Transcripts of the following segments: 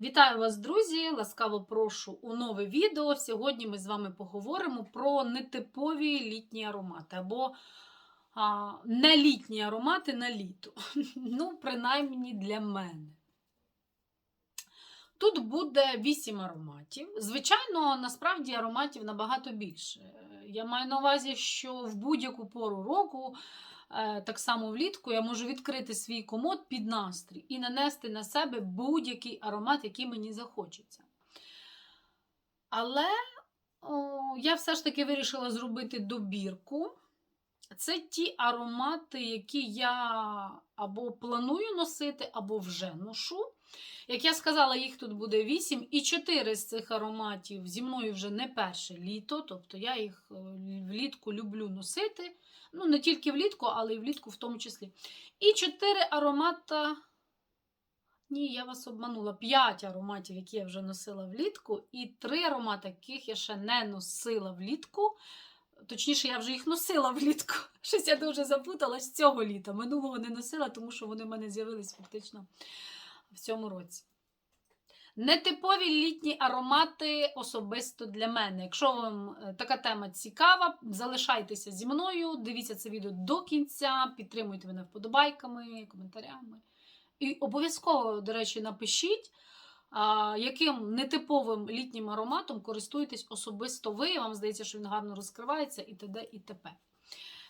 Вітаю вас, друзі! Ласкаво прошу у нове відео. Сьогодні ми з вами поговоримо про нетипові літні аромати або а, не літні аромати на літо. Ну, принаймні для мене. Тут буде 8 ароматів. Звичайно, насправді ароматів набагато більше. Я маю на увазі, що в будь-яку пору року, так само влітку, я можу відкрити свій комод під настрій і нанести на себе будь-який аромат, який мені захочеться. Але о, я все ж таки вирішила зробити добірку. Це ті аромати, які я або планую носити, або вже ношу. Як я сказала, їх тут буде 8, і 4 з цих ароматів зі мною вже не перше літо, тобто я їх е, влітку люблю носити. Ну, не тільки влітку, але й влітку в тому числі. І 4 аромата. Ні, я вас обманула. 5 ароматів, які я вже носила влітку, і 3 аромати, яких я ще не носила влітку. Точніше, я вже їх носила влітку. Щось я дуже запуталась цього літа. Минулого не носила, тому що вони в мене з'явились фактично в цьому році. Нетипові літні аромати особисто для мене. Якщо вам е, така тема цікава, залишайтеся зі мною, дивіться це відео до кінця, підтримуйте мене вподобайками, коментарями. І обов'язково, до речі, напишіть, яким нетиповим літнім ароматом користуєтесь особисто ви. Вам здається, що він гарно розкривається і т.д. і т.п.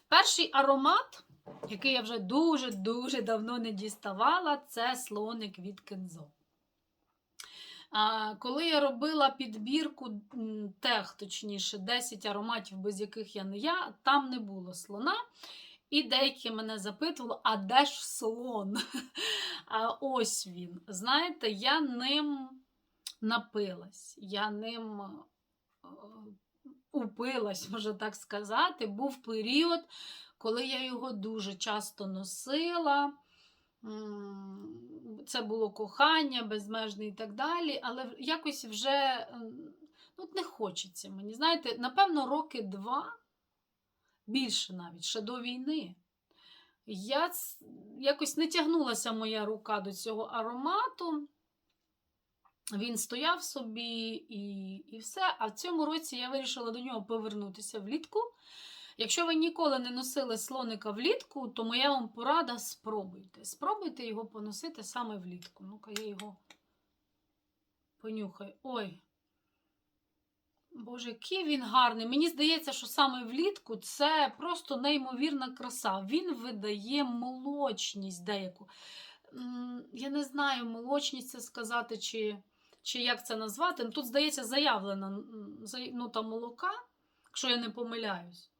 Перший аромат, який я вже дуже-дуже давно не діставала, це слоник від Кензо. Коли я робила підбірку тех, точніше, 10 ароматів, без яких я не я, там не було слона. І деякі мене запитували, а де ж слон? А ось він. Знаєте, я ним напилась, я ним упилась, можна так сказати. Був період, коли я його дуже часто носила. Це було кохання, безмежне і так далі. Але якось вже ну, не хочеться мені. Знаєте, напевно, роки два, більше навіть, ще до війни. Я якось не тягнулася моя рука до цього аромату. Він стояв собі і, і все. А в цьому році я вирішила до нього повернутися влітку. Якщо ви ніколи не носили слоника влітку, то моя вам порада спробуйте. Спробуйте його поносити саме влітку. Ну-ка, я його понюхаю. Ой. Боже, який він гарний. Мені здається, що саме влітку це просто неймовірна краса. Він видає молочність деяку. Я не знаю, молочність це сказати, чи, чи як це назвати. Ну, Тут, здається, заявлена за- молока, якщо я не помиляюсь.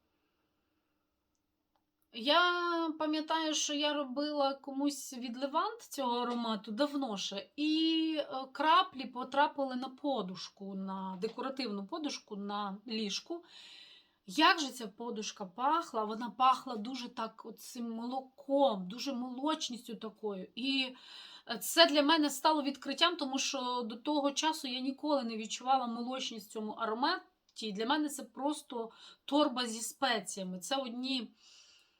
Я пам'ятаю, що я робила комусь відливант цього аромату давно ще, і е, краплі потрапили на подушку, на декоративну подушку на ліжку. Як же ця подушка пахла? Вона пахла дуже так цим молоком, дуже молочністю такою. І це для мене стало відкриттям, тому що до того часу я ніколи не відчувала молочність в цьому ароматі. Для мене це просто торба зі спеціями. Це одні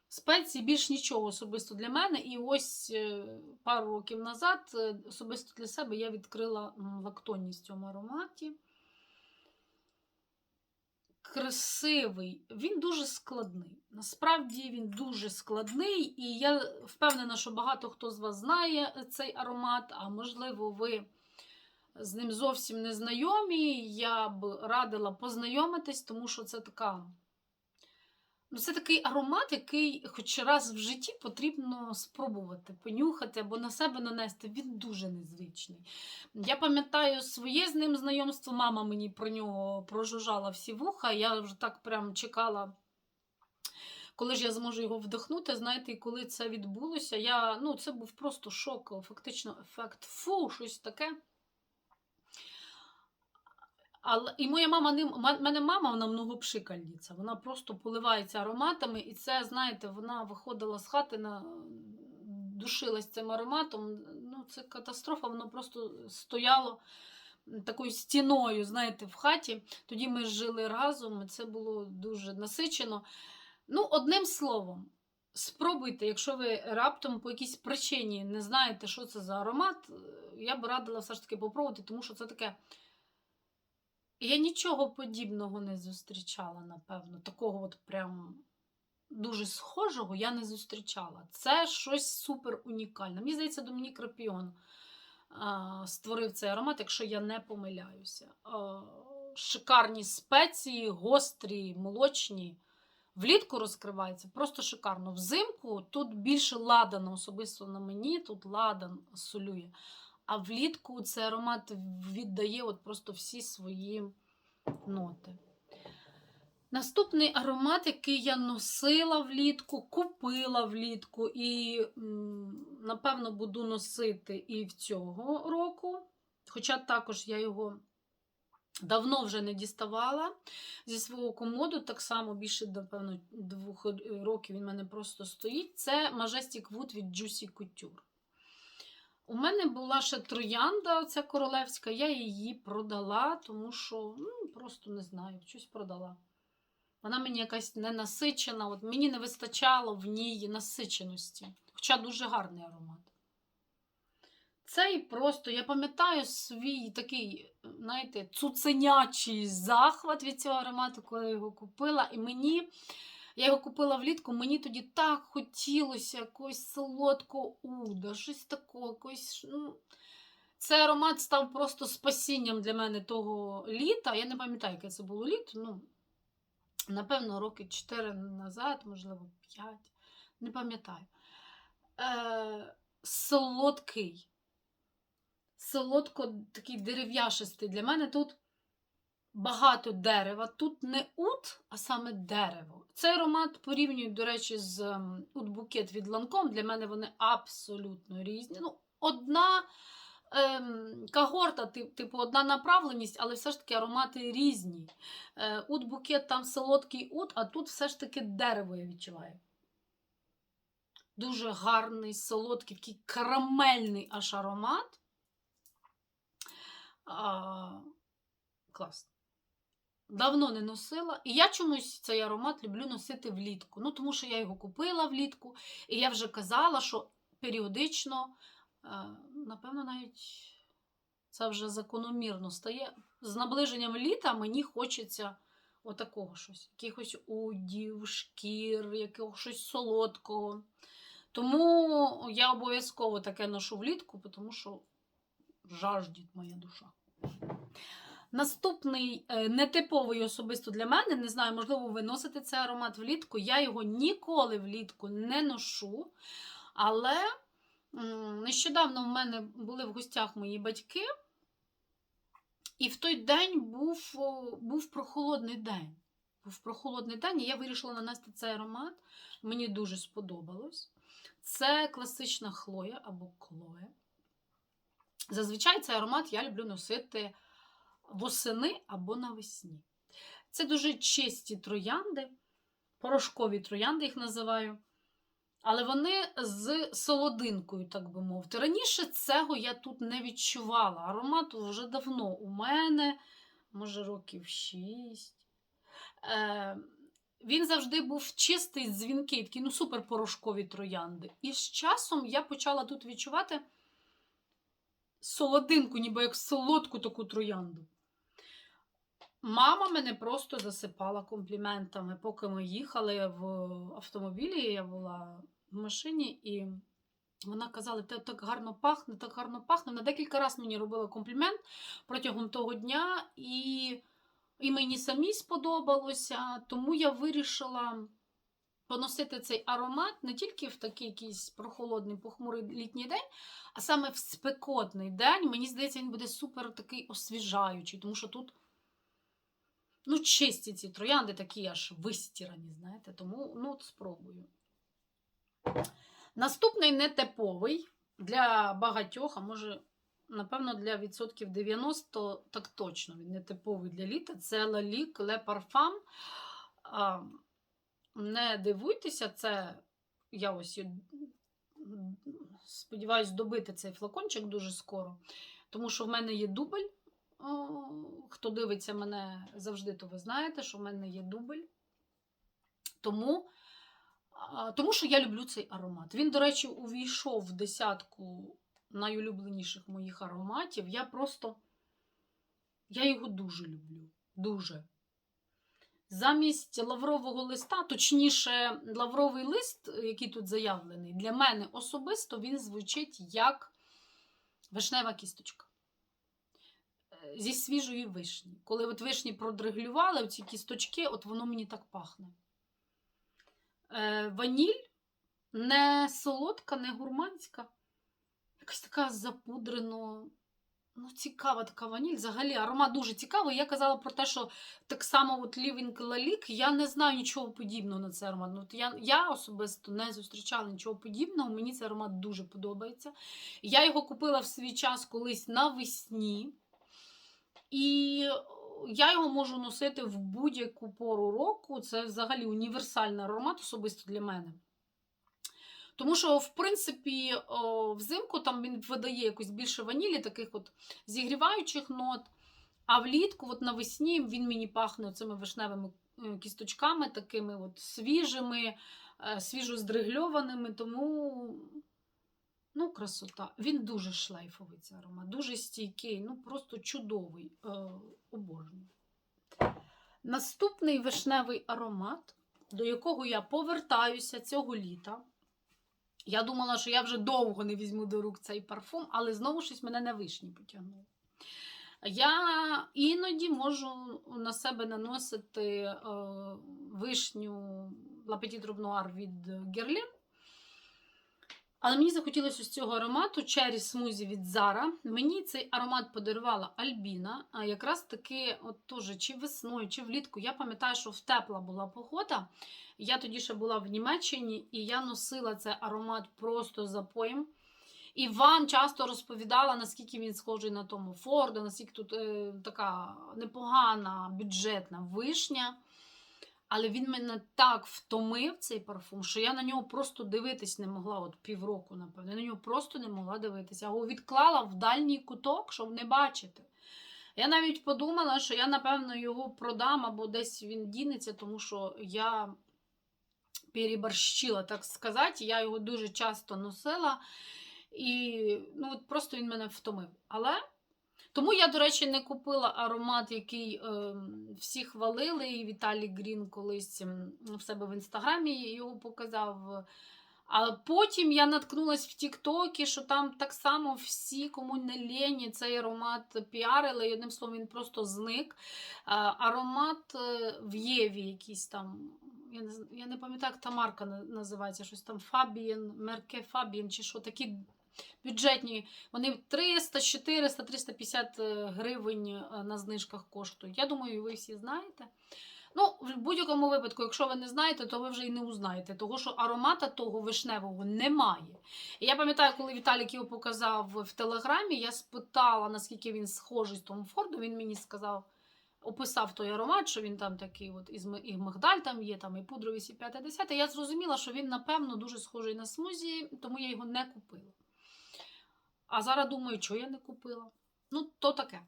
спеції, більш нічого особисто для мене. І ось е, пару років назад е, особисто для себе я відкрила лактонність в цьому ароматі. Красивий, він дуже складний. Насправді він дуже складний, і я впевнена, що багато хто з вас знає цей аромат, а можливо, ви з ним зовсім не знайомі. Я б радила познайомитись, тому що це така. Ну, це такий аромат, який хоч раз в житті потрібно спробувати, понюхати або на себе нанести. Він дуже незвичний. Я пам'ятаю своє з ним знайомство, мама мені про нього прожужжала всі вуха. Я вже так прям чекала, коли ж я зможу його вдохнути. Знаєте, і коли це відбулося, я, ну, це був просто шок, фактично ефект. Фу, щось таке. Але і моя мама ма- мене мама вона многопшикальниця. Вона просто поливається ароматами, і це, знаєте, вона виходила з хати на душилась цим ароматом. Ну, це катастрофа, воно просто стояло такою стіною, знаєте, в хаті. Тоді ми жили разом, і це було дуже насичено. Ну, одним словом, спробуйте, якщо ви раптом по якійсь причині не знаєте, що це за аромат, я б радила все ж таки попробувати, тому що це таке. Я нічого подібного не зустрічала, напевно. Такого от прям дуже схожого я не зустрічала. Це щось супер унікальне. Мені здається, Домінік Рапіон створив цей аромат, якщо я не помиляюся. Шикарні спеції, гострі, молочні. Влітку розкривається просто шикарно. Взимку тут більше ладана, особисто на мені, тут ладан солює. А влітку цей аромат віддає от просто всі свої ноти. Наступний аромат, який я носила влітку, купила влітку, і, напевно, буду носити і в цього року. Хоча також я його давно вже не діставала зі свого комоду, так само більше, напевно, двох років він в мене просто стоїть. Це Majestic Wood від Juicy Couture. У мене була ще троянда, ця королевська, я її продала, тому що ну, просто не знаю, щось продала. Вона мені якась ненасичена, от мені не вистачало в ній насиченості. Хоча дуже гарний аромат. Цей просто, я пам'ятаю свій такий, знаєте, цуценячий захват від цього аромату, коли я його купила. І мені, я його купила влітку, мені тоді так хотілося якогось солодкого уда, щось такого, якось. Ну, цей аромат став просто спасінням для мене того літа. Я не пам'ятаю, яке це було літо. ну, Напевно, роки 4 назад, можливо, 5. Не пам'ятаю. Е, солодкий. Солодко такий дерев'яшистий. Для мене тут багато дерева. Тут не ут, а саме дерево. Цей аромат порівнюють, до речі, з ут-букет від Ланком. Для мене вони абсолютно різні. Ну, Одна ем, когорта, типу, одна направленість, але все ж таки аромати різні. Е, ут-букет там солодкий ут, а тут все ж таки дерево я відчуваю. Дуже гарний, солодкий, такий карамельний аж аромат. А, класно. Давно не носила. І я чомусь цей аромат люблю носити влітку. Ну, тому що я його купила влітку, і я вже казала, що періодично, е, напевно, навіть це вже закономірно стає. З наближенням літа мені хочеться отакого щось. Якихось удів, шкір, якогось щось солодкого. Тому я обов'язково таке ношу влітку, тому що жаждіть моя душа. Наступний е, нетиповий особисто для мене, не знаю, можливо, ви носите цей аромат влітку. Я його ніколи влітку не ношу. Але нещодавно в мене були в гостях мої батьки, і в той день був, був прохолодний день. Був прохолодний день, і я вирішила нанести цей аромат. Мені дуже сподобалось. Це класична хлоя або клоя. Зазвичай цей аромат я люблю носити восени або навесні. Це дуже чисті троянди, порошкові троянди їх називаю. Але вони з солодинкою, так би мовити. Раніше цього я тут не відчувала. Аромат вже давно у мене, може, років 6. Е, він завжди був чистий, дзвінкий, такий, ну, супер порошкові троянди. І з часом я почала тут відчувати солодинку, ніби як солодку таку троянду. Мама мене просто засипала компліментами, поки ми їхали в автомобілі, я була в машині, і вона казала, те так гарно пахне, так гарно пахне. Вона декілька разів мені робила комплімент протягом того дня, і, і мені самі сподобалося, тому я вирішила поносити цей аромат не тільки в такий якийсь прохолодний, похмурий літній день, а саме в спекотний день. Мені здається, він буде супер такий освіжаючий, тому що тут ну, чисті ці троянди такі аж вистірані, знаєте, тому ну, от спробую. Наступний нетиповий для багатьох, а може, напевно, для відсотків 90, так точно він нетиповий для літа. Це Лалік Parfum. Не дивуйтеся, це я ось сподіваюся добити цей флакончик дуже скоро, тому що в мене є дубль. Хто дивиться мене завжди, то ви знаєте, що в мене є дубль. Тому Тому що я люблю цей аромат. Він, до речі, увійшов в десятку найулюбленіших моїх ароматів. Я просто я його дуже люблю. Дуже. Замість лаврового листа, точніше, лавровий лист, який тут заявлений, для мене особисто він звучить як вишнева кісточка. Зі свіжої вишні. Коли от вишні продреглювали оці кісточки, от воно мені так пахне. Е, ваніль не солодка, не гурманська. Якась така запудрено. Ну, цікава така ваніль. Взагалі, аромат дуже цікавий. Я казала про те, що так само от Living Lalique, я не знаю нічого подібного на цей аромат. Ну, от я, я особисто не зустрічала нічого подібного. Мені цей аромат дуже подобається. Я його купила в свій час колись навесні. І я його можу носити в будь-яку пору року. Це взагалі універсальний аромат, особисто для мене. Тому що, в принципі, взимку там він видає якось більше ванілі, таких от зігріваючих нот. А влітку, от навесні, він мені пахне цими вишневими е, кісточками, такими от свіжими, е, свіжо здригльованими. Тому, ну, красота. Він дуже шлейфовий цей аромат, дуже стійкий, ну просто чудовий. Е, обожнюю. Наступний вишневий аромат, до якого я повертаюся цього літа. Я думала, що я вже довго не візьму до рук цей парфум, але знову щось мене на вишні потягнуло. Я іноді можу на себе наносити е, вишню Petite Robe від Guerlain. Але мені захотілося з цього аромату Cherry Smoothie від Zara. Мені цей аромат подарувала Альбіна. А якраз таки, от теж, чи весною, чи влітку. Я пам'ятаю, що в тепла була погода. Я тоді ще була в Німеччині, і я носила цей аромат просто запоєм. І Ван часто розповідала, наскільки він схожий на тому Форда, наскільки тут е, така непогана бюджетна вишня. Але він мене так втомив, цей парфум, що я на нього просто дивитись не могла, от півроку, напевно. Я на нього просто не могла дивитися. Я його відклала в дальній куток, щоб не бачити. Я навіть подумала, що я, напевно, його продам або десь він дінеться, тому що я переборщила, так сказати. Я його дуже часто носила. І ну, от просто він мене втомив. Але тому я, до речі, не купила аромат, який е, всі хвалили. І Віталій Грін колись в себе в інстаграмі його показав. А потім я наткнулася в Тіктокі, що там так само всі, кому не лені, цей аромат піарили, і одним словом, він просто зник. А, аромат е, в Єві якийсь там. Я не, я не пам'ятаю, як та марка називається, щось там Фабієн, Мерке Фабієн, чи що такі бюджетні. Вони 300, 400, 350 е, гривень е, на знижках коштують. Я думаю, ви всі знаєте. Ну, в будь-якому випадку, якщо ви не знаєте, то ви вже і не узнаєте, того що аромата того вишневого немає. І я пам'ятаю, коли Віталік його показав в телеграмі, я спитала, наскільки він схожий з Том Фордом. Він мені сказав, описав той аромат, що він там такий, от і, мигдаль там є, там і пудровий, і 5 10 Я зрозуміла, що він, напевно, дуже схожий на смузі, тому я його не купила. А зараз думаю, що я не купила. Ну, то таке.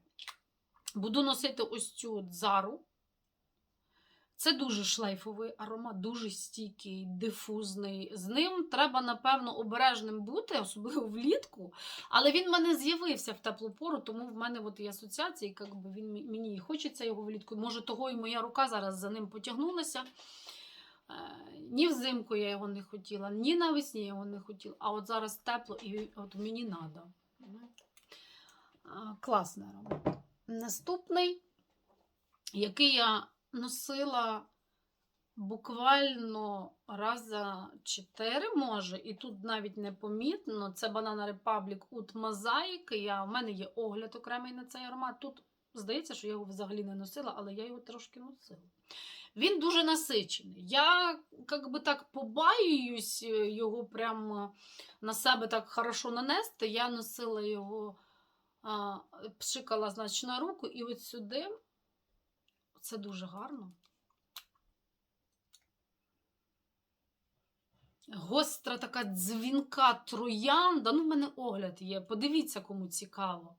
Буду носити ось цю зару. Це дуже шлейфовий аромат, дуже стійкий, дифузний. З ним треба, напевно, обережним бути, особливо влітку. Але він в мене з'явився в теплу пору, тому в мене от є асоціації, як він мені і хочеться його влітку. Може, того і моя рука зараз за ним потягнулася. Е, Ні взимку я його не хотіла, ні навесні я його не хотіла. А от зараз тепло і от мені треба. Класний аромат. Наступний, який я носила буквально раз за 4, може, і тут навіть непомітно. Це Banana Republic Oud Mosaic. Я, У мене є огляд окремий на цей аромат. Тут здається, що я його взагалі не носила, але я його трошки носила. Він дуже насичений. Я як би так побаююсь е, його прямо на себе так хорошо нанести. Я носила його, а, пшикала, значить, на руку, і от сюди це дуже гарно. Гостра така дзвінка троянда. Ну, в мене огляд є. Подивіться, кому цікаво.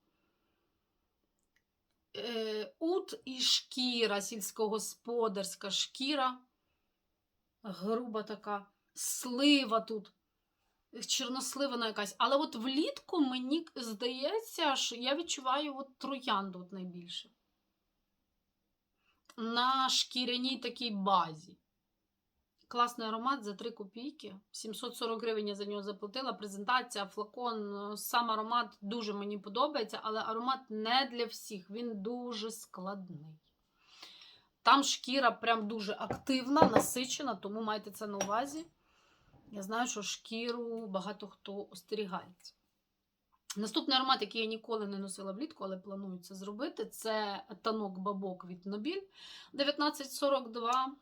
Е, ут і шкіра, сільськогосподарська шкіра. Груба така. слива тут, чорносливана якась. Але от влітку мені здається, що я відчуваю от троянду от найбільше. На шкіряній такій базі. Класний аромат за 3 копійки. 740 гривень я за нього заплатила. Презентація, флакон, е, сам аромат дуже мені подобається, але аромат не для всіх. Він дуже складний. Там шкіра прям дуже активна, насичена, тому майте це на увазі. Я знаю, що шкіру багато хто остерігається. Наступний аромат, який я ніколи не носила влітку, але планую це зробити, це танок бабок від Нобіль 1942.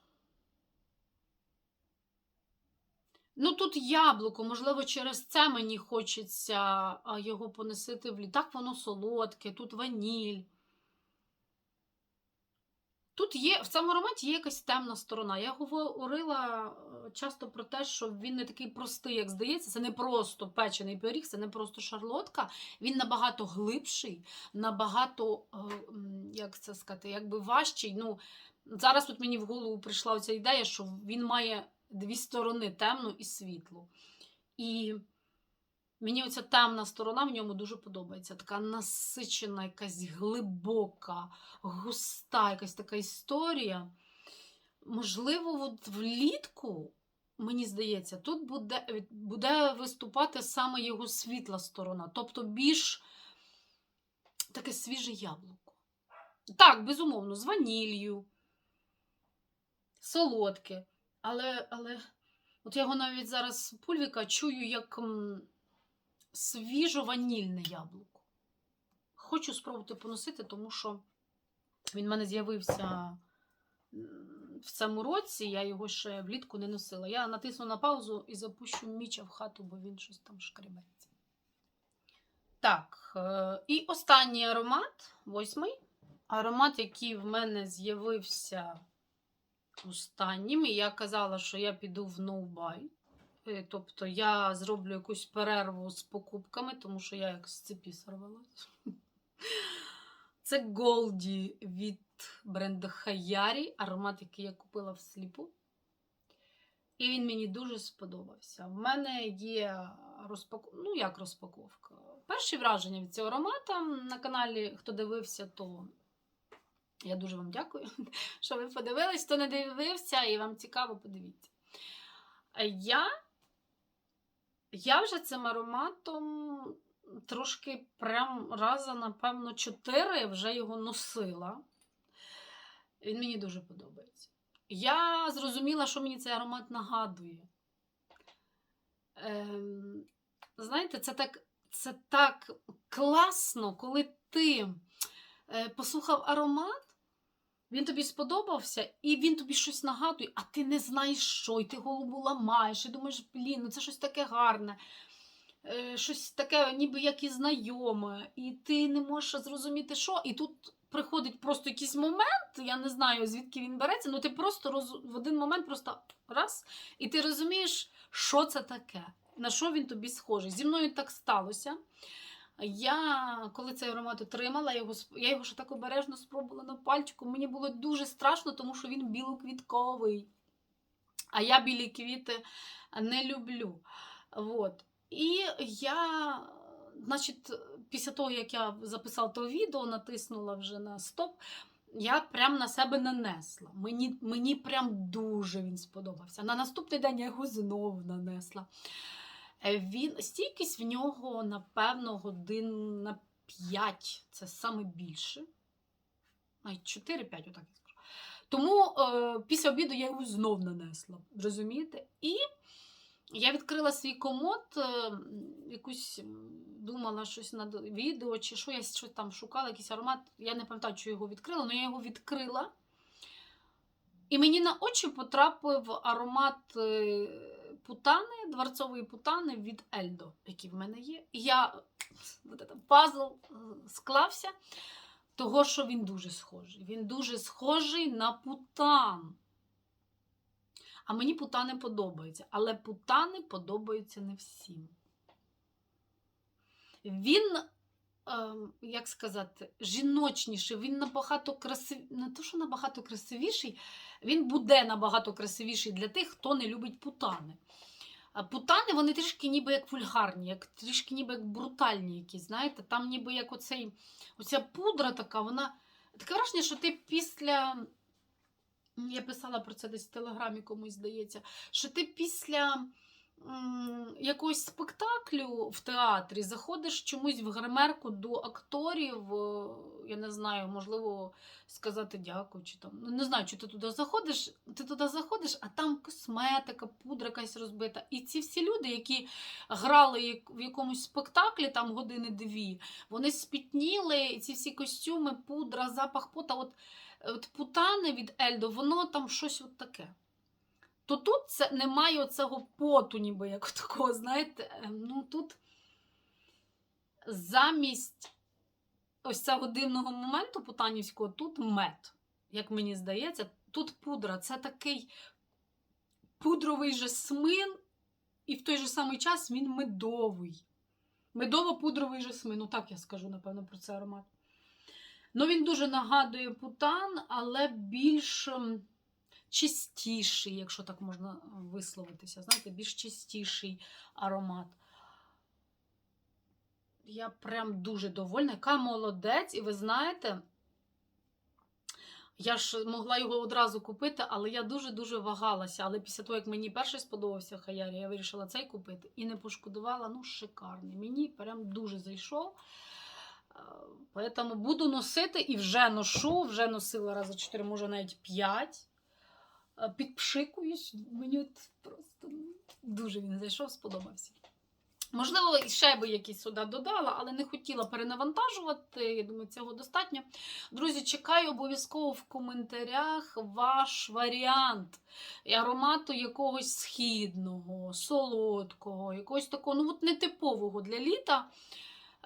Ну, тут яблуко, можливо, через це мені хочеться його понесити в літ. Так воно солодке, тут ваніль. Тут є, в цьому ароматі є якась темна сторона. Я говорила е, часто про те, що він не такий простий, як здається. Це не просто печений пиріг, це не просто шарлотка. Він набагато глибший, набагато, е, як це сказати, якби важчий. Ну, зараз тут мені в голову прийшла ця ідея, що він має дві сторони темну і світлу. І мені оця темна сторона в ньому дуже подобається. Така насичена, якась глибока, густа, якась така історія. Можливо, от влітку, мені здається, тут буде, буде виступати саме його світла сторона, тобто більш таке свіже яблуко. Так, безумовно, з ванілью, солодке. Але, але от я його навіть зараз пульвіка чую як свіжо-ванільне яблуко. Хочу спробувати поносити, тому що він в мене з'явився в цьому році, я його ще влітку не носила. Я натисну на паузу і запущу міча в хату, бо він щось там шкребеться. Так, е, і останній аромат, восьмий. Аромат, який в мене з'явився останнім. І я казала, що я піду в no-buy. Е, Тобто я зроблю якусь перерву з покупками, тому що я як з цепі сорвалась. Це Голді від бренду Хаярі, аромат, який я купила в сліпу. І він мені дуже сподобався. В мене є розпаковка. Ну, як розпаковка? Перші враження від цього аромата на каналі, хто дивився, то я дуже вам дякую, що ви подивились. Хто не дивився і вам цікаво, подивіться. Я, я вже цим ароматом трошки прям раза, напевно, чотири вже його носила. Він мені дуже подобається. Я зрозуміла, що мені цей аромат нагадує. Ем, знаєте, це так, це так класно, коли ти е, послухав аромат, він тобі сподобався, і він тобі щось нагадує, а ти не знаєш що, і ти голову ламаєш, і думаєш, блін, ну це щось таке гарне, е, щось таке, ніби як і знайоме, і ти не можеш зрозуміти, що. І тут приходить просто якийсь момент, я не знаю, звідки він береться, ну ти просто роз... в один момент просто раз, і ти розумієш, що це таке, на що він тобі схожий. Зі мною так сталося. Я, коли цей аромат отримала, його, я його ще так обережно спробувала на пальчику. Мені було дуже страшно, тому що він білоквітковий. А я білі квіти не люблю. От. І я, значить, після того, як я записала то відео, натиснула вже на стоп, я прям на себе нанесла. Мені, мені прям дуже він сподобався. На наступний день я його знов нанесла. Е, Він, стійкість в нього, напевно, годин на 5. Це саме більше. Навіть 4-5, отак я скажу. Тому е, після обіду я його знов нанесла. Розумієте? І я відкрила свій комод, е, якусь думала щось над відео, чи що я щось там шукала, якийсь аромат. Я не пам'ятаю, що його відкрила, але я його відкрила. І мені на очі потрапив аромат е, путани, дворцової путани від Ельдо, які в мене є. І я пазл е, склався, того, що він дуже схожий. Він дуже схожий на путан. А мені путани подобаються, але путани подобаються не всім. Він як сказати, жіночніший, він набагато красивіший, не то, що набагато красивіший, він буде набагато красивіший для тих, хто не любить путани. Путани, вони трішки ніби як вульгарні, як, трішки ніби як брутальні якісь, знаєте, там ніби як оцей, оця пудра така, вона. Таке враження, що ти після. Я писала про це десь в телеграмі комусь здається, що ти після якогось спектаклю в театрі заходиш чомусь в гримерку до акторів, е, я не знаю, можливо, сказати дякую, чи там. Ну, не знаю, чи ти туди заходиш, ти туди заходиш, а там косметика, пудра якась розбита. І ці всі люди, які грали в якомусь спектаклі там години-дві, вони спітніли, ці всі костюми, пудра, запах пота. От, от путани від Ельдо, воно там щось от таке. То тут це немає оцього поту, ніби як такого, знаєте. ем, Ну тут замість ось цього дивного моменту путанівського, тут мед. Як мені здається, тут пудра. Це такий пудровий жасмин, і в той же самий час він медовий. Медово-пудровий жасмин. Ну так я скажу, напевно, про цей аромат. Ну, він дуже нагадує путан, але більш чистіший, якщо так можна висловитися. Знаєте, більш чистіший аромат. Я прям дуже довольна. Яка молодець, і ви знаєте, я ж могла його одразу купити, але я дуже-дуже вагалася. Але після того, як мені перший сподобався Хаярі, я вирішила цей купити і не пошкодувала. Ну, шикарний. Мені прям дуже зайшов. Е, Поэтому буду носити і вже ношу, вже носила рази 4, може навіть 5. Підпшикуюсь. Мені от просто ну, дуже він зайшов, сподобався. Можливо, ще би якісь сюди додала, але не хотіла перенавантажувати. Я думаю, цього достатньо. Друзі, чекаю обов'язково в коментарях ваш варіант аромату якогось східного, солодкого, якогось такого, ну от нетипового для літа.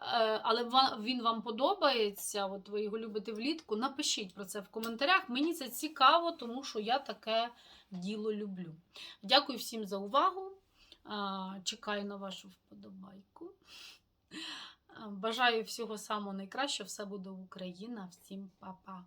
Е, Але він вам подобається, от ви його любите влітку. Напишіть про це в коментарях. Мені це цікаво, тому що я таке діло люблю. Дякую всім за увагу. Чекаю на вашу вподобайку. Бажаю всього самого найкращого. Все буде Україна. Всім па-па.